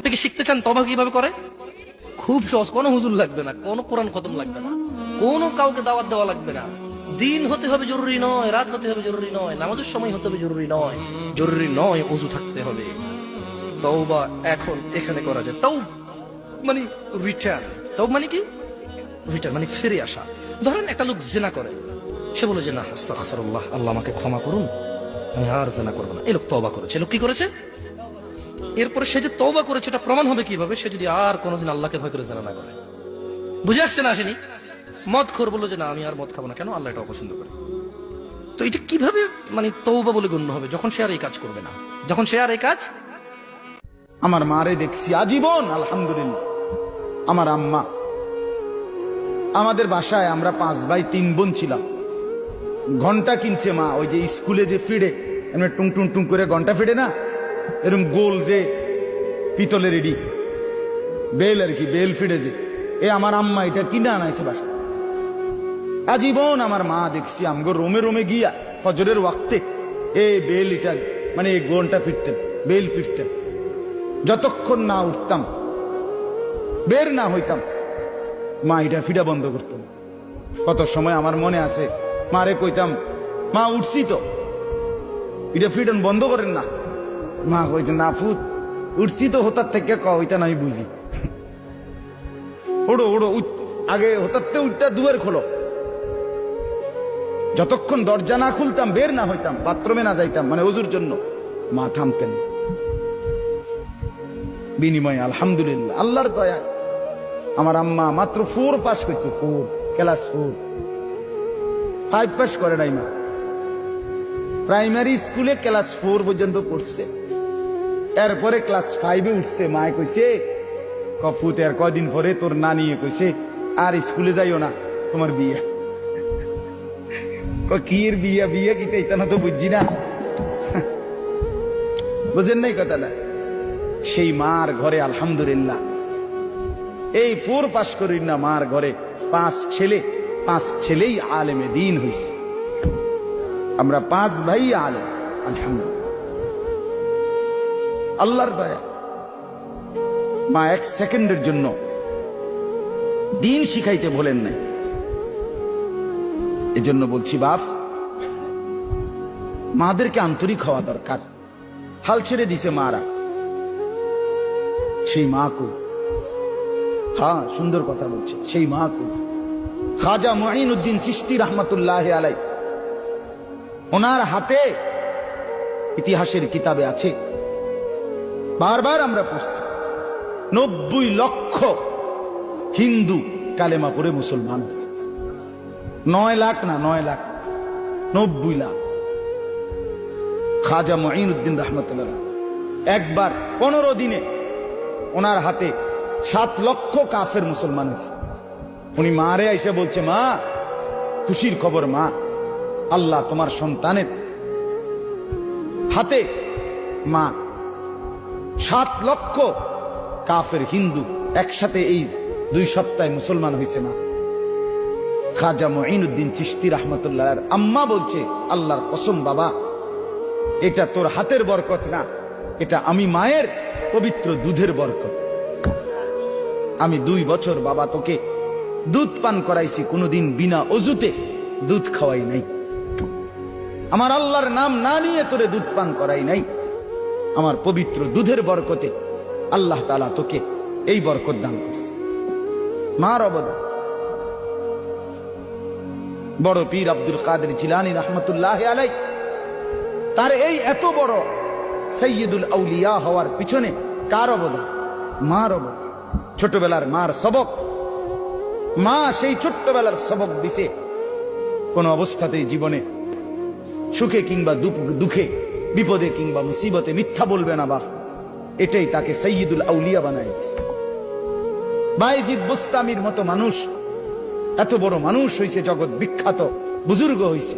আপনি কি শিখতে চান তবা কীভাবে করে? খুব সহজ, কোনো হুজুর লাগবে না, কোনো কোরআন খতম লাগবে না, কোনো কাউকে দাওয়াত দেওয়া লাগবে না। দিন হতে হবে জরুরি নয়, রাত হতে হবে জরুরি নয়, নামাজের সময় হতে হবে জরুরি নয় জরুরি নয় অজু থাকতে হবে। তওবা এখন এখানে করা যায়। তাও মানে রিটার্ন তাও মানে কি? রিটার্ন মানে ফিরে আসা। ধরেন একটা লোক জেনা করে, সে বলে যে, না, আস্তাগফিরুল্লাহ, আল্লাহ আমাকে ক্ষমা করুন, আমি আর জেনা করব না। এই লোক তওবা করেছে। লোক কি করেছে? এরপরে সে যে তওবা করেছে, এটা প্রমাণ হবে কীভাবে? সে যদি আর কোনোদিন আল্লাহকে ভয় করে জেনা না করে। বুঝে আসছে না আসেনি? মদ খোর বলল যে, না, আমি আর মদ খাব না। কেন? আল্লাহ এটা অপছন্দ করে। তো এটা কীভাবে মানে তৌবা বলে গণ্য হবে? যখন সে আর এই কাজ করবে না। যখন সে আর এই কাজ আমার মারে দেখছি আজীবন, আলহামদুলিল্লাহ। আমার আম্মা, আমাদের বাসায় আমরা পাঁচ ভাই তিন বোন ছিলাম। ঘণ্টা কিনছে মা, ওই যে স্কুলে যে ফিরে টুং টুং টুং করে ঘণ্টা ফিরে না? এরকম গোল যে পিতলের এডি। বেল আর কি, বেল ফিরে যে। এ আমার আম্মা, এটা কিনে আনাইছে বাসা আজীবন আমার মা দেখছি আমগো রোমে রোমে গিয়া ফজরের ওয়াক্তে এ বেল এটা মানে এই গোনটা ফিরতেন, বেল ফিরতেন। যতক্ষণ না উঠতাম, বের না হইতাম, মা এটা ফিডা বন্ধ করতাম কত সময় আমার মনে আছে, মারে কইতাম, মা, উঠছি তো। এটা ফিডন বন্ধ করেন না। মা কইতেন না ফুত, উঠছি তো হতার থেকে, ক, ওইটা নাই বুঝি। ওড়ো ওড়ো আগে হতারতে উঠটা দুয়ার খোলো। যতক্ষণ দরজা না খুলতাম, বের না হইতাম, বাথরুমে না যাইতাম মানে ওজুর জন্য মা থামতেন। বিনিময়ে আলহামদুলিল্লাহ, আল্লাহর দয়া আমার আম্মা মাত্র ফোর পাস করছে, four, class four. Five pass করে নাই মা। প্রাইমারি স্কুলে ক্লাস ফোর পর্যন্ত পড়ছে। এরপরে ক্লাস ফাইভে উঠছে মায় কইছে কফুত আর কদিন পরে তোর নানি কইছে আর স্কুলে যাইও না তোমার বিয়ে। কয়, কি এর বিয়ে বিয়ে কি না তো বুঝছি না। বুঝেন নাই কথাটা? সেই মার ঘরে আলহামদুলিল্লাহ। এই ফোর পাশ করি না মার ঘরে পাঁচ ছেলে পাঁচ ছেলেই আলেমে দিন হয়েছে আমরা পাঁচ ভাই আলেম আলহামদুলিল্লাহ। আল্লাহর দয়া। মা এক সেকেন্ডের জন্য দিন শিখাইতে বলেন নাই। এজন্য বলছি, বাপ, মাদেরকে আন্তরিক হওয়া দরকার। হাল ছেড়ে দিছে মারা। সেই মা কো। হ্যাঁ সুন্দর কথা বলছে। সেই মা কো। খাজা মঈনুদ্দিন চিস্তি রহমতুল্লাহ আলাই ওনার হাতে ইতিহাসের কিতাবে আছে। বারবার আমরা পড়ছি। নব্বই লক্ষ হিন্দু কালেমা পড়ে মুসলমান। নয় লাখ না, নয় লাখ, নব্বই লাখ। খাজা মঈনুদ্দিন রহমতুল্লাহ একবার পনেরো দিনে ওনার হাতে সাত লক্ষ কাফের মুসলমান হয়েছে। উনি মারে এসে বলছে, মা, খুশির খবর, মা, আল্লাহ তোমার সন্তানের হাতে, মা সাত লক্ষ কাফের হিন্দু একসাথে এই দুই সপ্তাহে মুসলমান হয়েছে মা খাজা মঈনুদ্দিন চিস্তি রহমতুল্লাহ আম্মা বলছে, আল্লাহর কসম বাবা, এটা তোর হাতের বরকত না, এটা আমি মায়ের পবিত্র দুধের বরকত। আমি দুই বছর বাবা তোকে দুধ পান করাইছি, কোনোদিন বিনা অজুতে দুধ খাওয়াই নাই। আমার আল্লাহর নাম না নিয়ে তোরে দুধ পান করাই নাই। আমার পবিত্র দুধের বরকতে আল্লাহ তালা তোকে এই বরকত দান করছে। মার অবদান। বড় পীর আব্দুল কাদের জিলানি রহমতুল্লাহ আলাই তার এই এত বড় সৈয়দুল আউলিয়া হওয়ার পিছনে কার অবদান? মার অবদান। ছোটবেলার মার সবক। মা সেই ছোট্টবেলার সবক দিছে কোন অবস্থাতেই জীবনে সুখে কিংবা দুঃখে বিপদে কিংবা মুসিবতে মিথ্যা বলবে না, বাপ। এটাই তাকে সৈয়দুল আউলিয়া বানাইছে। বাইজিদ বুস্তামির মতো মানুষ, এত বড় মানুষ হয়েছে জগৎ বিখ্যাত, বুজুর্গ হয়েছে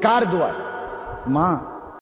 কার দোয়ার মা।